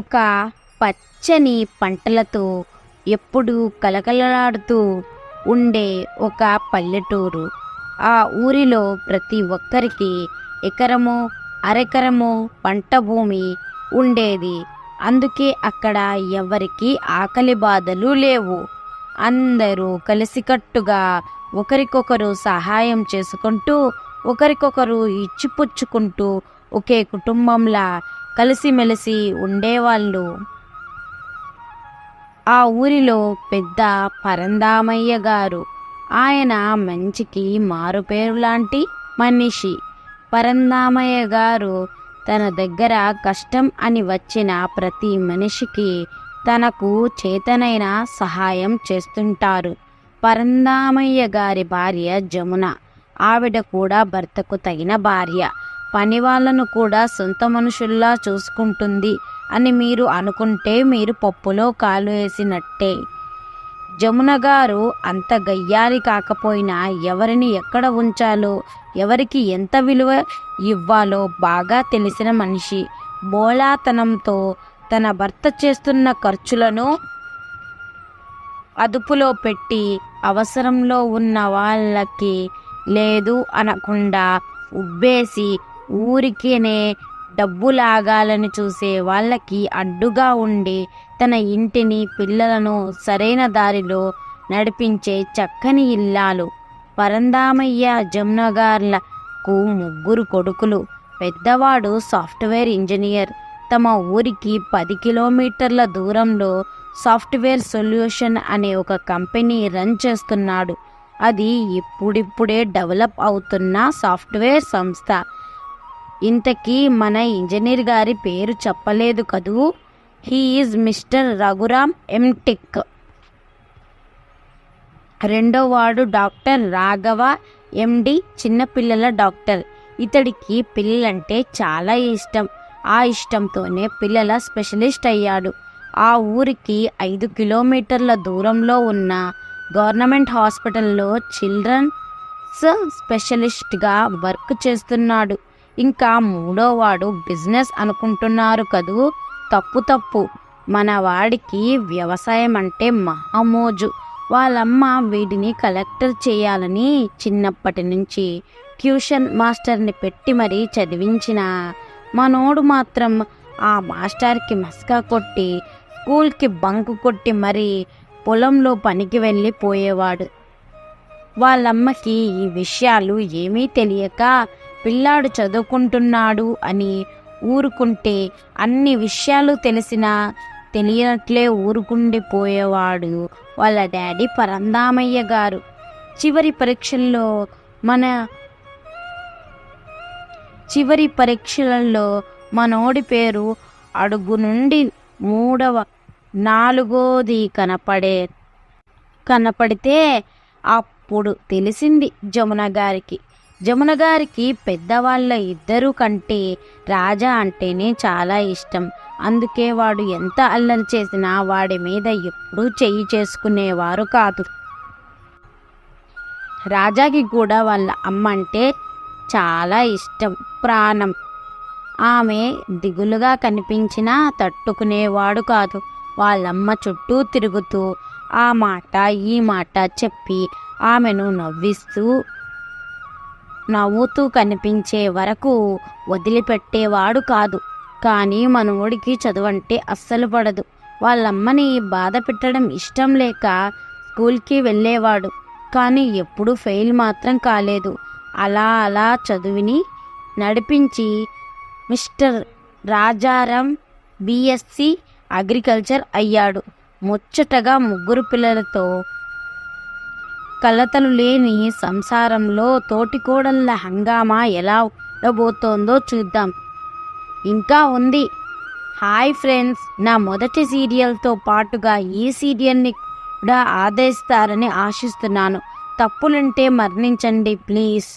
ఒక పచ్చని పంటలతో ఎప్పుడూ కలకలలాడుతూ ఉండే ఒక పల్లెటూరు. ఆ ఊరిలో ప్రతి ఒక్కరికి ఎకరమో అరెకరమో పంట భూమి ఉండేది. అందుకే అక్కడ ఎవరికి ఆకలి బాధలు లేవు. అందరూ కలిసికట్టుగా ఒకరికొకరు సహాయం చేసుకుంటూ ఒకరికొకరు ఇచ్చిపుచ్చుకుంటూ ఒకే కుటుంబంలా కలిసిమెలిసి ఉండేవాళ్ళు. ఆ ఊరిలో పెద్ద పరందామయ్య గారు. ఆయన మంచికి మారుపేరు లాంటి మనిషి. పరందామయ్య గారు తన దగ్గర కష్టం అని వచ్చిన ప్రతి మనిషికి తనకు చేతనైన సహాయం చేస్తుంటారు. పరందామయ్య గారి భార్య జమున. ఆవిడ కూడా భర్తకు తగిన భార్య. పని వాళ్ళను కూడా సొంత మనుషుల్లా చూసుకుంటుంది అని మీరు అనుకుంటే మీరు పప్పులో కాలు వేసినట్టే. జమున గారు అంత గయ్యాలి కాకపోయినా ఎవరిని ఎక్కడ ఉంచాలో ఎవరికి ఎంత విలువ ఇవ్వాలో బాగా తెలిసిన మనిషి. బోలాతనంతో తన భర్త చేస్తున్న ఖర్చులను అదుపులో పెట్టి అవసరంలో ఉన్న వాళ్ళకి లేదు అనకుండా ఉబ్బేసి ఊరికేనే డబ్బు లాగాలని చూసే వాళ్ళకి అడ్డుగా ఉండి తన ఇంటిని పిల్లలను సరైన దారిలో నడిపించే చక్కని ఇల్లాలు. పరందామయ్య జమునగార్లకు ముగ్గురు కొడుకులు. పెద్దవాడు సాఫ్ట్వేర్ ఇంజనీర్. తమ ఊరికి పది కిలోమీటర్ల దూరంలో సాఫ్ట్వేర్ సొల్యూషన్ అనే ఒక కంపెనీ రన్ చేస్తున్నాడు. అది ఇప్పుడిప్పుడే డెవలప్ అవుతున్న సాఫ్ట్వేర్ సంస్థ. ఇంతకీ మన ఇంజనీర్ గారి పేరు చెప్పలేదు కదూ? He is mister Raghuram M Tech రెండో వాడు డాక్టర్ రాఘవ ఎండి చిన్నపిల్లల డాక్టర్. ఇతడికి పిల్లలంటే చాలా ఇష్టం. ఆ ఇష్టంతోనే పిల్లల స్పెషలిస్ట్ అయ్యాడు. ఆ ఊరికి ఐదు కిలోమీటర్ల దూరంలో ఉన్న గవర్నమెంట్ హాస్పిటల్లో చిల్డ్రన్స్ స్పెషలిస్ట్గా వర్క్ చేస్తున్నాడు. ఇంకా మూడోవాడు బిజినెస్ అనుకుంటున్నారు కదూ? తప్పు తప్పు. మన వాడికి వ్యవసాయం అంటే మహామోజు. వాళ్ళమ్మ వీడిని కలెక్టర్ చేయాలని చిన్నప్పటి నుంచి ట్యూషన్ మాస్టర్ని పెట్టి మరీ చదివించిన మనోడు మాత్రం ఆ మాస్టర్కి మస్కా కొట్టి స్కూల్కి బంకు కొట్టి మరీ పొలంలో పనికి వెళ్ళిపోయేవాడు. వాళ్ళమ్మకి ఈ విషయాలు ఏమీ తెలియక పిల్లాడు చదువుకుంటున్నాడు అని ఊరుకుంటే అన్ని విషయాలు తెలిసినా తెలియనట్లే ఊరుకుండిపోయేవాడు వాళ్ళ డాడీ పరందామయ్య గారు. చివరి పరీక్షల్లో మన చివరి పరీక్షలలో మనోడి పేరు అడుగు నుండి మూడవ నాలుగోది కనపడే కనపడితే అప్పుడు తెలిసింది జమున గారికి. జమున గారికి పెద్దవాళ్ళ ఇద్దరు కంటే రాజా అంటేనే చాలా ఇష్టం. అందుకే వాడు ఎంత అల్లరి చేసినా వాడి మీద ఎప్పుడూ చెయ్యి చేసుకునేవారు కాదు. రాజాకి కూడా వాళ్ళ అమ్మ అంటే చాలా ఇష్టం ప్రాణం. ఆమె దిగులుగా కనిపించినా తట్టుకునేవాడు కాదు. వాళ్ళమ్మ చుట్టూ తిరుగుతూ ఆ మాట ఈ మాట చెప్పి ఆమెను నవ్విస్తూ నవ్వుతూ కనిపించే వరకు వదిలిపెట్టేవాడు కాదు. కానీ మనోడికి చదువంటే అస్సలు పడదు. వాళ్ళమ్మని బాధ పెట్టడం ఇష్టం లేక స్కూల్కి వెళ్ళేవాడు. కానీ ఎప్పుడూ ఫెయిల్ మాత్రం కాలేదు. అలా అలా చదువుని నడిపించి మిస్టర్ రాజారాం బిఎస్సి అగ్రికల్చర్ అయ్యాడు. ముచ్చటగా ముగ్గురు పిల్లలతో కలతలు లేని సంసారంలో తోటికోడళ్ళ హంగామా ఎలా ఉండబోతోందో చూద్దాం. ఇంకా ఉంది. హాయ్ ఫ్రెండ్స్ నా మొదటి సీరియల్తో పాటుగా ఈ సీరియల్ని కూడా ఆదేశిస్తారని ఆశిస్తున్నాను. తప్పులుంటే మరణించండి ప్లీజ్.